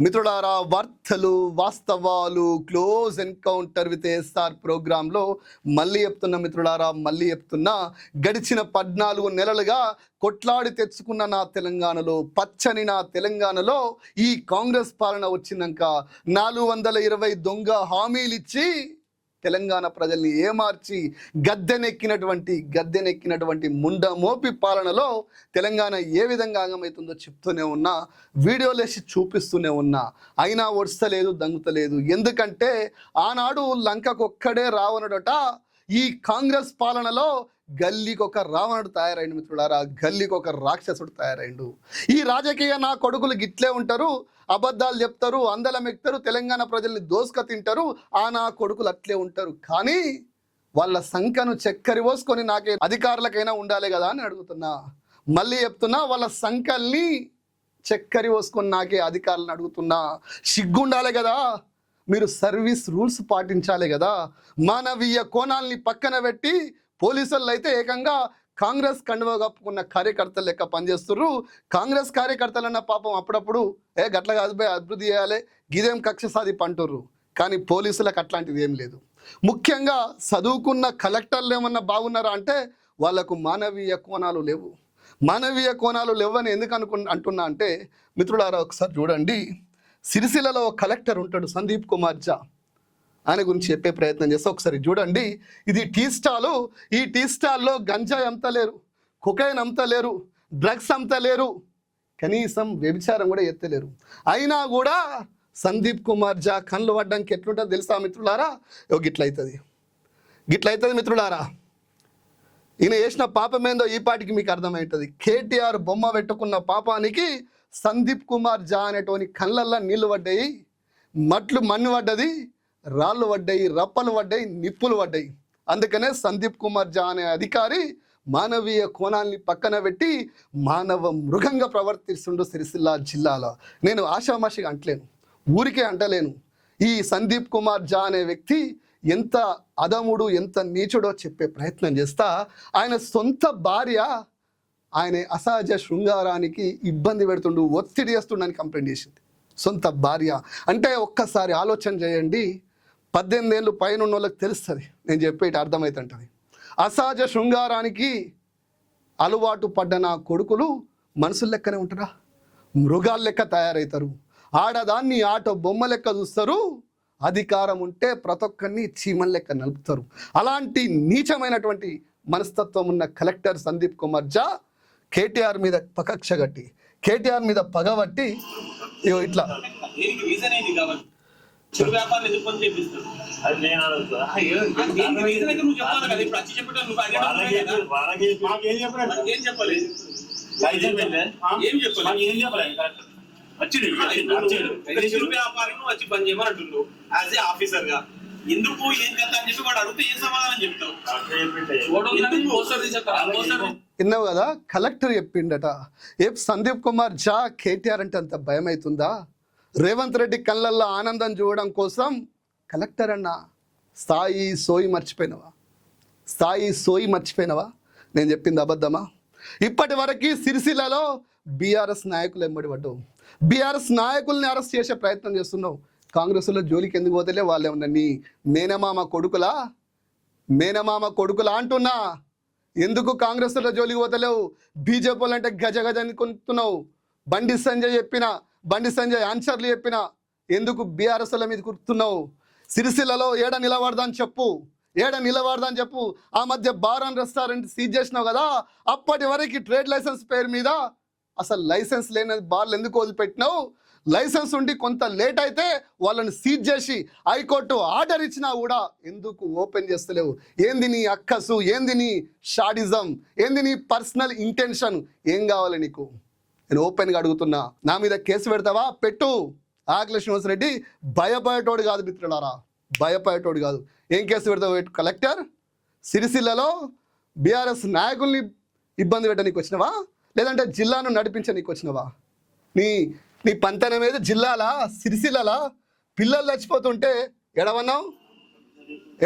మిత్రులారా వార్తలు వాస్తవాలు క్లోజ్ ఎన్కౌంటర్ విత్ ఎస్ఆర్ ప్రోగ్రాంలో మళ్ళీ చెప్తున్న మిత్రులారా మళ్ళీ చెప్తున్నా గడిచిన పద్నాలుగు నెలలుగా కొట్లాడి తెచ్చుకున్న నా తెలంగాణలో పచ్చని నా తెలంగాణలో ఈ కాంగ్రెస్ పాలన వచ్చినాక నాలుగు వందల ఇరవై దొంగ హామీలు ఇచ్చి తెలంగాణ ప్రజల్ని ఏమార్చి గద్దెనెక్కినటువంటి గద్దెనెక్కినటువంటి ముండ మోపి పాలనలో తెలంగాణ ఏ విధంగా అంగమవుతుందో చెప్తూనే ఉన్నా వీడియోలేసి చూపిస్తూనే ఉన్నా అయినా ఒడస్తలేదు దంగుతలేదు. ఎందుకంటే ఆనాడు లంకకొక్కడే రావనడట ఈ కాంగ్రెస్ పాలనలో గల్లీకి ఒక రావణుడు తయారైండు మిత్రులారా గల్లీకి ఒక రాక్షసుడు తయారైండు. ఈ రాజకీయ నా కొడుకులు గిట్లే ఉంటారు అబద్ధాలు చెప్తారు అందలం ఎక్కుతారు తెలంగాణ ప్రజల్ని దోసుక తింటారు ఆ నా కొడుకులు అట్లే ఉంటారు. కానీ వాళ్ళ సంఖ్యను చక్కరి పోసుకొని నాకే అధికారులకైనా ఉండాలి కదా అని అడుగుతున్నా. మళ్ళీ చెప్తున్నా వాళ్ళ సంఖ్యల్ని చక్కరి పోసుకొని నాకే అధికారులను అడుగుతున్నా. సిగ్గుండాలి కదా. మీరు సర్వీస్ రూల్స్ పాటించాలి కదా. మానవీయ కోణాల్ని పక్కన పెట్టి పోలీసులు అయితే ఏకంగా కాంగ్రెస్ కండువ కప్పుకున్న కార్యకర్తలు లెక్క పనిచేస్తున్నారు కాంగ్రెస్ కార్యకర్తలన్న పాపం అప్పుడప్పుడు ఏ గట్ల కాదు అభివృద్ధి చేయాలి గిదేం కక్ష సాధి పంటుర్రు కానీ పోలీసులకు అట్లాంటిది ఏం లేదు. ముఖ్యంగా చదువుకున్న కలెక్టర్లు ఏమన్నా బాగున్నారా అంటే వాళ్ళకు మానవీయ కోణాలు లేవు. మానవీయ కోణాలు లేవని ఎందుకు అనుకు అంటున్నా అంటే మిత్రులారా ఒకసారి చూడండి. సిరిసిల్లలో ఒక కలెక్టర్ ఉంటాడు సందీప్ కుమార్ జా. ఆయన గురించి చెప్పే ప్రయత్నం చేస్తే ఒకసారి చూడండి. ఇది టీ స్టాలు ఈ టీ స్టాల్లో గంజాయి అమ్ముతలేరు కుకైన్ అమ్ముతలేరు డ్రగ్స్ అమ్ముతలేరు కనీసం వ్యభిచారం కూడా ఎత్తలేరు. అయినా కూడా సందీప్ కుమార్ జా కళ్ళు పడ్డానికి ఎట్లుంటుందో తెలుసా మిత్రులారా? ఓ గిట్లయితుంది గిట్లయితుంది మిత్రులారా? ఈయన చేసిన పాపం ఏందో ఈ పాటికి మీకు అర్థమవుతుంది కేటీఆర్ బొమ్మ పెట్టుకున్న పాపానికి సందీప్ కుమార్ జా అనేటోని కళ్ళల్లో నీళ్ళు పడ్డాయి మట్లు మన్ను పడ్డది రాళ్ళు పడ్డాయి రప్పలు పడ్డాయి నిప్పులు పడ్డాయి. అందుకనే సందీప్ కుమార్ జా అనే అధికారి మానవీయ కోణాల్ని పక్కన పెట్టి మానవ మృగంగా ప్రవర్తిస్తుండు సిరిసిల్ల జిల్లాలో. నేను ఆషామాషిగా అంటలేను ఊరికే అంటలేను. ఈ సందీప్ కుమార్ జా అనే వ్యక్తి ఎంత అదముడు ఎంత నీచుడో చెప్పే ప్రయత్నం చేస్తా ఆయన సొంత భార్య ఆయన అసహజ శృంగారానికి ఇబ్బంది పెడుతుండు ఒత్తిడి చేస్తుండని కంప్లైంట్ చేసింది. సొంత భార్య. అంటే ఒక్కసారి ఆలోచన చేయండి పద్దెనిమిది ఏళ్ళు పైన ఉన్న వాళ్ళకి తెలుస్తుంది. నేను చెప్పేటి అర్థమవుతుంటుంది అసహజ శృంగారానికి అలవాటు పడ్డ నా కొడుకులు మనుషుల లెక్కనే ఉంటారా మృగాల లెక్క తయారవుతారు ఆడదాన్ని ఆట బొమ్మ లెక్క చూస్తారు. అధికారం ఉంటే ప్రతి ఒక్కరిని చీమల లెక్క నలుపుతారు. అలాంటి నీచమైనటువంటి మనస్తత్వం ఉన్న కలెక్టర్ సందీప్ కుమార్ జా కేటీఆర్ మీద పకక్ష కట్టి కేటీఆర్ మీద పగబట్టి ఇట్లా. వచ్చి వచ్చి పని చేయమని అంటున్నావు. యాజ్ ఏ ఆఫీసర్గా ఎందుకు ఏం కథ అని చెప్పి వాడు అడిగితే ఏం సమాధానం చెప్తావు? విన్నావు కదా? కలెక్టర్ చెప్పిండట. ఏ సందీప్ కుమార్ జా కేటీఆర్ అంటే అంత భయం అవుతుందా రేవంత్ రెడ్డి కళ్ళల్లో ఆనందం చూడడం కోసం కలెక్టర్ అన్న స్థాయి సోయి మర్చిపోయినవా? స్థాయి సోయి మర్చిపోయినవా? నేను చెప్పింది అబద్ధమా? ఇప్పటి వరకు సిరిసిల్లలో బీఆర్ఎస్ నాయకులు ఎంబడి పడ్డావు. బీఆర్ఎస్ నాయకుల్ని అరెస్ట్ చేసే ప్రయత్నం చేస్తున్నావు. కాంగ్రెస్లో జోలికి ఎందుకు పోతలే? వాళ్ళు ఏమన్నా నీ మేనమామ కొడుకులా? మేనమామ కొడుకులా అంటున్నా. ఎందుకు కాంగ్రెస్లో జోలికి పోతలేవు? బీజేపీలు అంటే గజ గజ అనుకుంటున్నావు. బండి సంజయ్ చెప్పిన బండి సంజయ్ ఆన్సర్లు చెప్పిన ఎందుకు బీఆర్ఎస్ల మీద కుర్తున్నావు సిరిసిల్లలో ఏడ నిలబడదాని చెప్పు. ఏడ నిలబడదని చెప్పు. ఆ మధ్య బార్ రెస్టారెంట్ సీజ్ చేసినావు కదా? అప్పటి వరకు ట్రేడ్ లైసెన్స్ పేరు మీద అసలు లైసెన్స్ లేని బార్లు ఎందుకు వదిలిపెట్టినావు? లైసెన్స్ ఉండి కొంత లేట్ అయితే వాళ్ళని సీజ్ చేసి హైకోర్టు ఆర్డర్ ఇచ్చినా కూడా ఎందుకు ఓపెన్ చేస్తలేవు? ఏంది నీ అక్కసు? ఏంది నీ షాడిజం? ఏంది నీ పర్సనల్ ఇంటెన్షన్? ఏం కావాలి నీకు? నేను ఓపెన్గా అడుగుతున్నా. నా మీద కేసు పెడతావా? పెట్టు. ఆకుల శ్రీనివాసరెడ్డి భయపడేటోడు కాదు మిత్రులారా. భయపడేటోడు కాదు. ఏం కేసు పెడతావు? కలెక్టర్? సిరిసిల్లలో బీఆర్ఎస్ నాయకుల్ని ఇబ్బంది పెట్టడానికి వచ్చినవా? లేదంటే జిల్లాను నడిపించడానికి వచ్చినవా? నీ నీ పంతన మీద జిల్లాల సిరిసిల్లలా? పిల్లలు చచ్చిపోతుంటే ఎడవన్నావు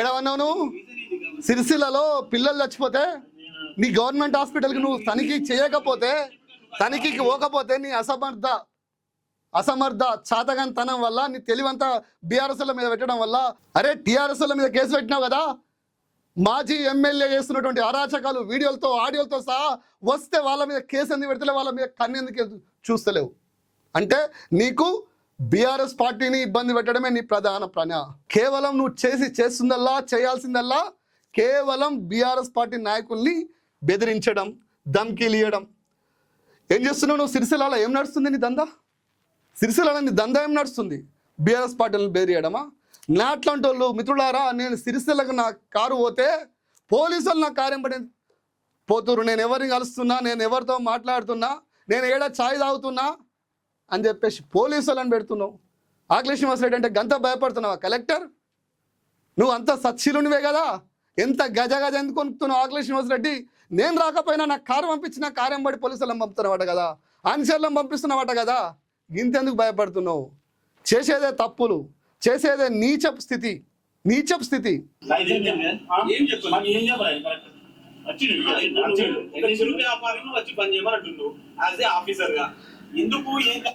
ఎడవన్నావు నువ్వు? సిరిసిల్లలో పిల్లలు చచ్చిపోతే నీ గవర్నమెంట్ హాస్పిటల్కి నువ్వు తనిఖీ చేయకపోతే తనిఖీకి పోకపోతే నీ అసమర్థ అసమర్థ చాతగంతనం వల్ల నీ తెలివంతా బీఆర్ఎస్ల మీద పెట్టడం వల్ల అరే టీఆర్ఎస్ల మీద కేసు పెట్టినావు కదా? మాజీ ఎమ్మెల్యే చేస్తున్నటువంటి అరాచకాలు వీడియోలతో ఆడియోలతో సహా వస్తే వాళ్ళ మీద కేసు ఎందుకు పెడతలే? వాళ్ళ మీద కన్నెందుకు చూస్తలేవు? అంటే నీకు బీఆర్ఎస్ పార్టీని ఇబ్బంది పెట్టడమే నీ ప్రధాన ప్రణ. కేవలం నువ్వు చేసి చేస్తుందల్లా చేయాల్సిందల్లా కేవలం బీఆర్ఎస్ పార్టీ నాయకుల్ని బెదిరించడం ధమ్కీలియడం ఏం చేస్తున్నావు నువ్వు? సిరిసిల్లలో ఏం నడుస్తుంది నీ దందా? సిరిసిల్లలో నీ దందా ఏం నడుస్తుంది? బీఆర్ఎస్ పార్టీలను బెదిరియడమా? నా అట్లాంటి వాళ్ళు మిత్రులారా నేను సిరిసిల్లకు నా కారు పోతే పోలీసులు నా కారు పడింది. పోతురు నేను ఎవరిని కలుస్తున్నా నేను ఎవరితో మాట్లాడుతున్నా నేను ఏడా ఛాయ్ తాగుతున్నా అని చెప్పేసి పోలీసులను పెడుతున్నావు. ఆకలి శ్రీనివాసరెడ్డి అంటే గంత భయపడుతున్నావా కలెక్టర్? నువ్వు అంత సచ్చిలునివే కదా? ఎంత గజ గజ ఎందుకు కొనుక్కున్నావు ఆకలి శ్రీనివాసరెడ్డి? నేను రాకపోయినా నాకు కారు పంపించిన కారు ఎంబడి పోలీసులను పంపుతున్నావట కదా? ఆన్సర్లను పంపిస్తున్నావట కదా? ఇంతెందుకు భయపడుతున్నావు? చేసేదే తప్పులు చేసేదే నీచపు స్థితి నీచపు స్థితి. వచ్చిండు వచ్చిండు చిరు వ్యాపారిని వచ్చి పని చేయమని అంటుండు. యాజ్ ఏ ఆఫీసర్గా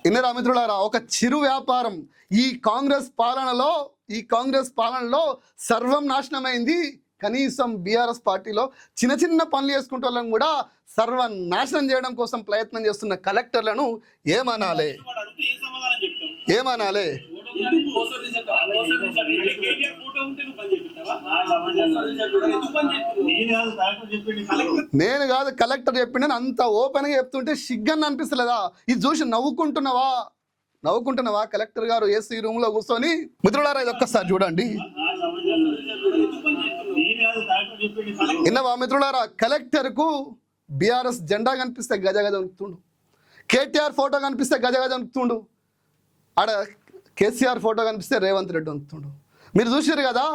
ఇన్నరా మిత్రులారా ఒక చిరు వ్యాపారం. ఈ కాంగ్రెస్ పాలనలో ఈ కాంగ్రెస్ పాలనలో సర్వం నాశనమైంది. కనీసం బీఆర్ఎస్ పార్టీలో చిన్న చిన్న పనులు చేసుకుంటే వాళ్ళని కూడా సర్వం నాశనం చేయడం కోసం ప్రయత్నం చేస్తున్న కలెక్టర్లను ఏమనాలి? ఏమనాలి ఎందుకు మోసం చేశావు? మోసం చేశావు. నీ కేటీఆర్ ఫోటో ఉంటే నువ్వు పని చేపిస్తావా? ఆ సమాజంలో మోసం చేశావు. ఎందుకు పని చేస్తున్నావు? నేను కాదు కలెక్టర్ నేను కాదు కలెక్టర్ చెప్పిండని అంత ఓపెన్గా చెప్తుంటే సిగ్గని అనిపిస్తలేదా? ఇది చూసి నవ్వుకుంటున్నావా? నవ్వుకుంటున్నావా కలెక్టర్ గారు ఏసీ రూమ్లో కూర్చొని? మిత్రులారా ఇది ఒక్కసారి చూడండి. ఆ సమాజంలో ఎందుకు పని విన్నవా మిత్రులారా బీఆర్ఎస్ జెండా కనిపిస్తే గజ గజ ఉనుకుతుండు కేటీఆర్ ఫోటో కనిపిస్తే గజ గజ ఉనుకుతుండు ఆడ కేసీఆర్ ఫోటో కనిపిస్తే రేవంత్ రెడ్డి ఉనుకుతుండు మీరు చూసారు కదా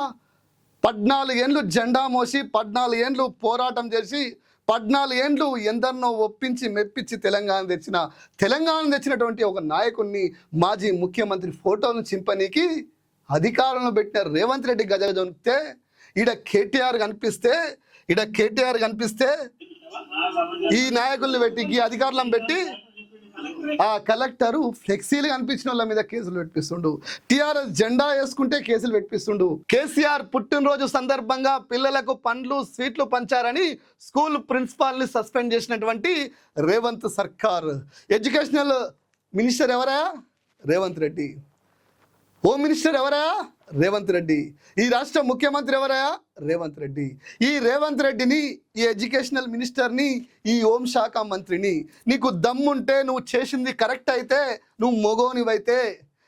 పద్నాలుగేండ్లు జెండా మోసి పద్నాలుగేండ్లు పోరాటం చేసి పద్నాలుగేండ్లు ఎందరినో ఒప్పించి మెప్పించి తెలంగాణ తెచ్చిన తెలంగాణ తెచ్చినటువంటి ఒక నాయకుడిని మాజీ ముఖ్యమంత్రి ఫోటోను చింపనీకి అధికారంలో పెట్టిన రేవంత్ రెడ్డి గజ గజ ఈడ కేటీఆర్ కనిపిస్తే ఈడ కేటీఆర్ కనిపిస్తే ఈ నాయకుల్ని పెట్టి ఈ అధికారులను పెట్టి ఆ కలెక్టరు ఫ్లెక్సీలు కనిపించిన వాళ్ళ మీద కేసులు పెట్టిస్తుండు. టిఆర్ఎస్ జెండా వేసుకుంటే కేసులు పెట్టిస్తుండు. కేసీఆర్ పుట్టినరోజు సందర్భంగా పిల్లలకు పండ్లు స్వీట్లు పంచారని స్కూల్ ప్రిన్సిపాల్ని సస్పెండ్ చేసినటువంటి రేవంత్ సర్కార్. ఎడ్యుకేషనల్ మినిస్టర్ ఎవరా? రేవంత్ రెడ్డి. హోమ్ మినిస్టర్ ఎవరా? రేవంత్ రెడ్డి. ఈ రాష్ట్ర ముఖ్యమంత్రి ఎవరయా రేవంత్ రెడ్డి. ఈ రేవంత్ రెడ్డిని ఈ ఎడ్యుకేషనల్ మినిస్టర్ని ఈ హోంశాఖ మంత్రిని నీకు దమ్ముంటే నువ్వు చేసింది కరెక్ట్ అయితే నువ్వు మొగోనివైతే.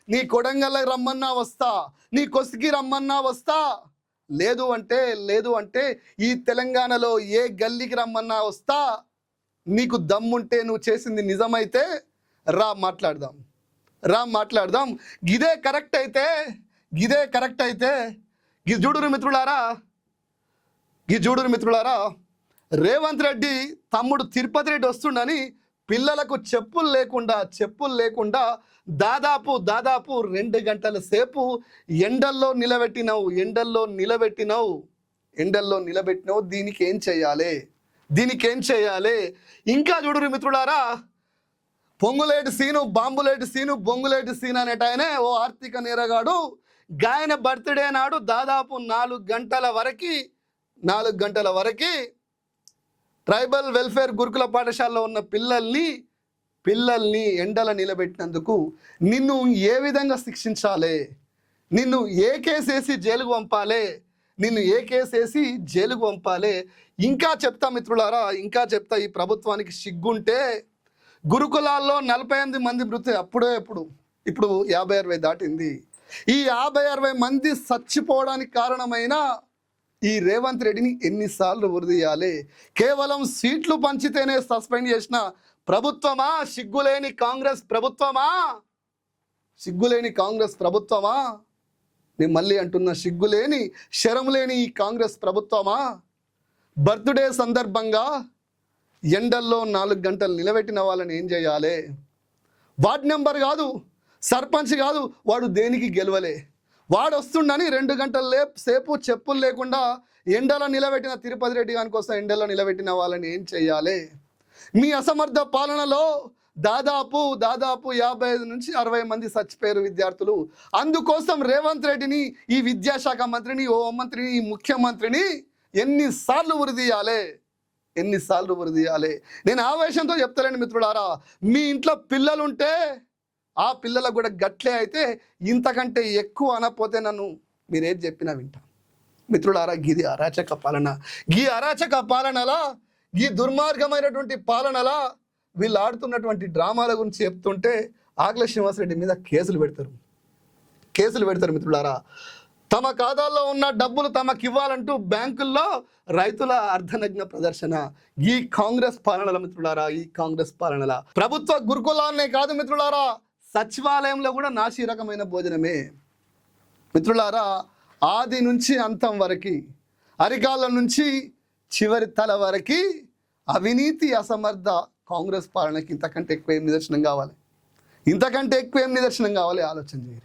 నీ కొడంగల్ రమ్మన్నా వస్తా నీ కొసికి రమ్మన్నా వస్తా. లేదు అంటే లేదు అంటే ఈ తెలంగాణలో ఏ గల్లీకి రమ్మన్నా వస్తా. నీకు దమ్ముంటే నువ్వు చేసింది నిజమైతే రా మాట్లాడదాం. రా మాట్లాడదాం. ఇదే కరెక్ట్ అయితే ఇదే కరెక్ట్ అయితే ఈ జూడూరు మిత్రులారా ఈ జూడూరు మిత్రులారా రేవంత్ రెడ్డి తమ్ముడు తిరుపతి రెడ్డి వస్తుండని పిల్లలకు చెప్పులు లేకుండా చెప్పులు లేకుండా దాదాపు దాదాపు రెండు గంటల సేపు ఎండల్లో నిలబెట్టినావు ఎండల్లో నిలబెట్టినావు ఎండల్లో నిలబెట్టినావు దీనికి ఏం చేయాలి? దీనికి ఏం చేయాలి? ఇంకా చూడురు మిత్రులారా పొంగులేటి సీను బాంబులేటి సీను బొంగులేటి సీన్ అనేట ఆయనే ఓ ఆర్థిక నేరగాడు గాయన బర్త్డే నాడు దాదాపు నాలుగు గంటల వరకు నాలుగు గంటల వరకు ట్రైబల్ వెల్ఫేర్ గురుకుల పాఠశాలలో ఉన్న పిల్లల్ని పిల్లల్ని ఎండల నిలబెట్టినందుకు నిన్ను ఏ విధంగా శిక్షించాలి? నిన్ను ఏ కేసేసి జైలుకు పంపాలి? నిన్ను ఏ కేసేసి జైలుకు పంపాలి? ఇంకా చెప్తా మిత్రులారా ఇంకా చెప్తా ఈ ప్రభుత్వానికి సిగ్గుంటే గురుకులాల్లో నలభై ఎనిమిది మంది మృతి అప్పుడే ఎప్పుడు? ఇప్పుడు యాభై అరవై దాటింది. ఈ యాభై అరవై మంది చచ్చిపోవడానికి కారణమైన ఈ రేవంత్ రెడ్డిని ఎన్నిసార్లు ఉరిదీయాలి కేవలం సీట్లు పంచితేనే సస్పెండ్ చేసిన ప్రభుత్వమా? సిగ్గులేని కాంగ్రెస్ ప్రభుత్వమా? సిగ్గులేని కాంగ్రెస్ ప్రభుత్వమా? నేను మళ్ళీ అంటున్న సిగ్గులేని శరం లేని ఈ కాంగ్రెస్ ప్రభుత్వమా? బర్త్డే సందర్భంగా ఎండల్లో నాలుగు గంటలు నిలబెట్టిన వాళ్ళని ఏం చేయాలి? వార్డ్ నెంబర్ కాదు. సర్పంచ్ కాదు వాడు దేనికి గెలవలే? వాడు వస్తుండని రెండు గంటల లే సేపు చెప్పులు లేకుండా ఎండలో నిలబెట్టిన తిరుపతి రెడ్డి గాని కోసం ఎండలో నిలబెట్టిన వాళ్ళని ఏం చెయ్యాలి? మీ అసమర్థ పాలనలో దాదాపు దాదాపు యాభై ఐదు నుంచి అరవై మంది చచ్చిపోయారు విద్యార్థులు అందుకోసం రేవంత్ రెడ్డిని ఈ విద్యాశాఖ మంత్రిని ఓ మంత్రిని ఈ ముఖ్యమంత్రిని ఎన్నిసార్లు ఉరిదీయాలి ఎన్నిసార్లు ఉరిదీయాలి నేను ఆవేశంతో చెప్తానండి మిత్రులారా మీ ఇంట్లో పిల్లలుంటే ఆ పిల్లలకు కూడా గట్లే అయితే ఇంతకంటే ఎక్కువ అనకపోతే నన్ను మీరేం చెప్పినా వింటా. మిత్రులారా గిది అరాచక పాలన. గీ అరాచక పాలనలా ఈ దుర్మార్గమైనటువంటి పాలనలా వీళ్ళు ఆడుతున్నటువంటి డ్రామాల గురించి చెప్తుంటే ఆకుల శ్రీనివాసరెడ్డి మీద కేసులు పెడతారు. కేసులు పెడతారు మిత్రులారా. తమ ఖాతాల్లో ఉన్న డబ్బులు తమకు ఇవ్వాలంటూ బ్యాంకుల్లో రైతుల అర్ధనగ్న ప్రదర్శన. ఈ కాంగ్రెస్ పాలనల మిత్రులారా ఈ కాంగ్రెస్ పాలనల. ప్రభుత్వ గురుకులాన్నే కాదు మిత్రులారా సచివాలయంలో కూడా నాసి రకమైన భోజనమే. మిత్రులారా ఆది నుంచి అంతం వరకు అరికాల నుంచి చివరి తల వరకు అవినీతి అసమర్థ కాంగ్రెస్ పాలనకి ఇంతకంటే ఎక్కువ ఏం నిదర్శనం కావాలి? ఇంతకంటే ఎక్కువ ఏం నిదర్శనం కావాలి? ఆలోచన చేయరు